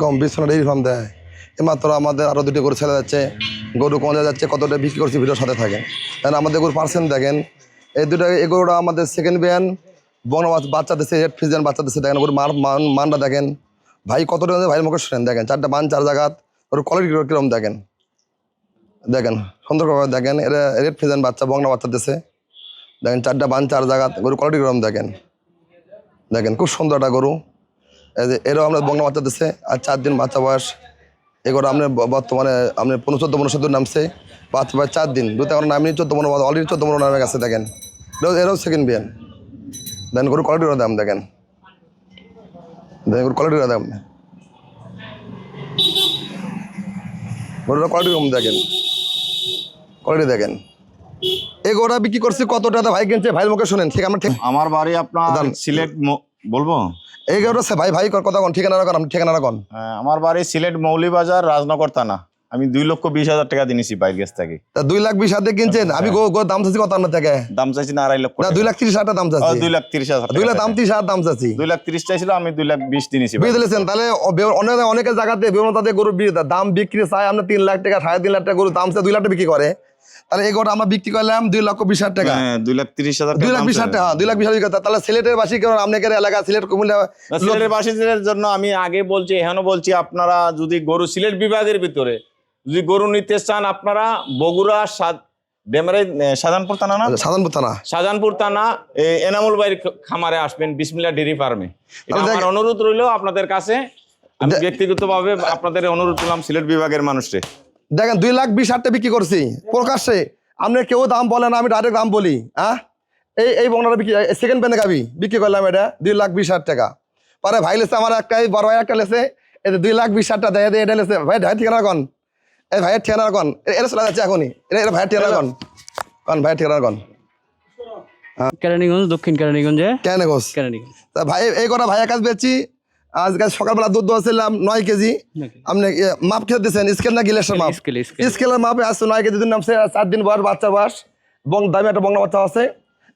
কম দেয়। এমাত্র আমাদের আরও দুটো গরু ছেলে যাচ্ছে, গরু কমে যাচ্ছে, কতটা বিক্রি করছি ভিডিওর সাথে থাকে কারণ আমাদের গরু পার্সেন্ট দেখেন, এই দুটো, এই গরুটা আমাদের সেকেন্ড ব্যান বন বাচ্চা দিচ্ছে হেড ফ্রিজেন বাচ্চা দিচ্ছে দেখেন গরু মান মান, মানটা দেখেন। ভাই কতটা ভাইয়ের মুখে শোনেন দেখেন, চারটা মান চার জায়গাত গরু কোয়ালিটি কীরকম দেখেন? দেখেন, সুন্দরভাবে দেখেন এটা রেড ফ্রিজেন বাচ্চা বংলা বাচ্চা দিচ্ছে দেখেন, চারটা বান, চার জায়গাত গরু কোয়ালিটি কীরকম দেখেন। দেখেন, খুব সুন্দর একটা গরু। এরও আমরা বংলা বাচ্চা দিচ্ছে আর চার দিন বাচ্চা বয়স। এগুলো আপনার ব- বর্তমানে আপনার পনেরো চোদ্দ পনেরো চোদ্দ নামছে বাচ্চা বয়স চার দিন। দুটো এখন নামিনি চোদ্দ পনেরো অলরেডি চোদ্দ পনেরো নামে গেছে দেখেন। এরাও সেকেন্ড বিয়ান। দেখেন গরু কোয়ালিটির দাম দেখেন। দেখেন গরু কোয়ালিটির দাম। গরুটা কোয়ালিটি কম দেখেন। কোয়ালিটি দেখেন। এই গরুটা বিক্রি করছি? কত টাকা ভাই কিনছে? ভাইয়ের মুখে শোনেন। ঠিক আমরা ঠিক আমার বাড়ি আপনার সিলেট বলব? এই সে ভাই ভাই কর কথা কোন ঠিকানা রাখুন আপনি ঠিকানা রাখুন হ্যাঁ, আমার বাড়ি সিলেট মৌলিবাজার রাজনগর থানা। আমি দুই লক্ষ বিশ হাজার টাকা দিনেছি বাইরের কাছ থেকে। তা দুই লাখ বিশ হাজার কিনছেন? আমি গো গো দাম চাচ্ছি কত থেকে? দাম চাইছি না আড়াই লক্ষ না দুই লাখ তিরিশ হাজার দাম চাচ্ছি। দুই লাখ তিরিশ হাজার দুই লাখ দাম তিরিশ হাজার দাম চাচ্ছি। দুই লাখ তিরিশ চাইছিল আমি দুই লাখ বিশ দিনেছি বুঝতে পেরেছেন? তাহলে অনেক অনেকের জায়গাতে বিভিন্ন তাদের গরুর বি- দাম বিক্রি চায় আমরা তিন লাখ টাকা সাড়ে তিন লাখ টাকা গরু দাম চায় দুই লাখ টাকা বিক্রি করে। তাহলে এই গরুটা আমরা বিক্রি করলাম দুই লক্ষ বিশ হাজার টাকা। হ্যাঁ দুই লাখ তিরিশ হাজার দুই টাকা লাখ বিশ হাজার টাকা দুই লাখ বিশ হাজার টাকা তাহলে সিলেটের বাসী কেন আপনাদের এলাকা সিলেট কুমিল্লা সিলেটের বাসীদের জন্য আমি আগে বলছি এখানেও বলছি আপনারা যদি গরু সিলেট বিভাগের ভিতরে যদি গরু নিতে চান আপনারা বগুড়া ডেমরাই থানা না? সাধারণপুর থানা। শাহজাহানপুর থানা এনামুল ভাইয়ের খামারে আসবেন বিসমিল্লা ডেরি ফার্মে। আমার অনুরোধ রইল আপনাদের কাছে। আমি ব্যক্তিগতভাবে আপনাদের অনুরোধ করলাম সিলেট বিভাগের মানুষকে। দেখেন দুই লাখ বিশ হাজার বিক্রি করছি প্রকাশ্যে। আপনি কেউ দাম বলে না আমি ডাইরেক্ট দাম বলি হ্যাঁ এই এই বংলাটা বিক্রি সেকেন্ড প্যানে গাবি বিক্রি করলাম এটা দুই লাখ বিশ হাজার টাকা। পরে ভাই লেছে আমার একটাই বড় ভাই একটা লেছে এতে দুই লাখ বিশ হাজার টাকা দেয় দিয়ে এটা লেছে। ভাই ভাই ঠিকানা কন? এই ভাইয়ের ঠিকানা কন? এটা চলে যাচ্ছে এখনই। এটা এটা ভাইয়ের ঠিকানা কন? কন ভাইয়ের ঠিকানা কন? কেরানীগঞ্জ দক্ষিণ কেরানীগঞ্জে। কেন কেরানীগঞ্জ। তা ভাই এই কটা ভাইয়ের কাজ বেচছি আজকে সকালবেলা দুধ দোয়াছিলাম নয় কেজি। আপনি মাপ খেতে দিচ্ছেন স্কেল না গিলেসের মাপ? Scale scale. স্কেলের মাপে আসছে নয় কেজি দিন নামছে চার দিন বয়স বাচ্চা বয়স। এবং দামি একটা বংলা বাচ্চা আছে।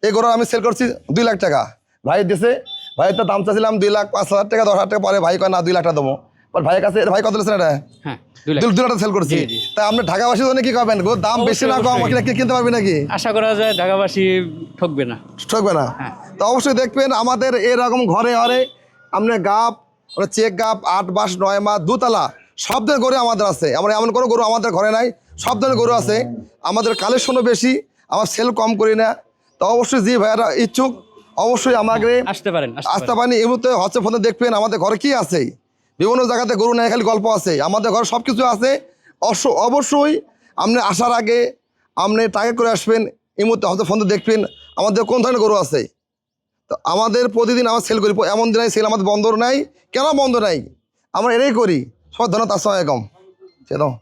এই গরু আমি সেল করছি দুই লাখ টাকা। ভাই দিছে ভাই তো দাম চাচ্ছিলাম দুই লাখ পাঁচ হাজার টাকা দশ হাজার টাকা পরে ভাই কয় না দুই লাখ টাকা দেবো। পর ভাইয়ের কাছে ভাই কত লেছেন এটা? হ্যাঁ দুই লাখ। সেল করছি। জি, জি। তা আপনি জন্য কি করবেন? গো দাম বেশি না কম অবশ্যই, আমাকে কিনতে পারবি নাকি? আশা করা যায় ঢাকাবাসী ঠকবে না। ঠকবে না। হ্যাঁ। তো অবশ্যই দেখবেন আমাদের এরকম ঘরে ঘরে আপনি গাপ চেক গাপ আট বাস নয় মাস দুতলা। সব ধরনের গরু আমাদের আছে। আমরা এমন কোনো গরু আমাদের ঘরে নাই। সব ধরনের গরু আছে। আমাদের কালেকশনও বেশি। আমার সেল কম করি না। তো অবশ্যই যে ভাইয়ারা ইচ্ছুক অবশ্যই আমাকে আসতে পারেন আসতে পারেন। এই মুহূর্তে হচ্ছে ফোনে দেখবেন আমাদের ঘরে কি আছে। বিভিন্ন জায়গাতে গরু নেই খালি গল্প আছে। আমাদের ঘরে সব কিছু আছে অবশ্যই আপনি আসার আগে আপনি টাকা করে আসবেন। এই মুহূর্তে হয়তো ফোনে দেখবেন। আমাদের কোন ধরনের গরু আছে? তো আমাদের প্রতিদিন আমার সেল করি। এমন দিন সেল আমাদের বন্ধ নাই। কেন বন্ধ নাই? আমরা এটাই করি। সব ধন্যবাদ সঙ্গে কম দাও।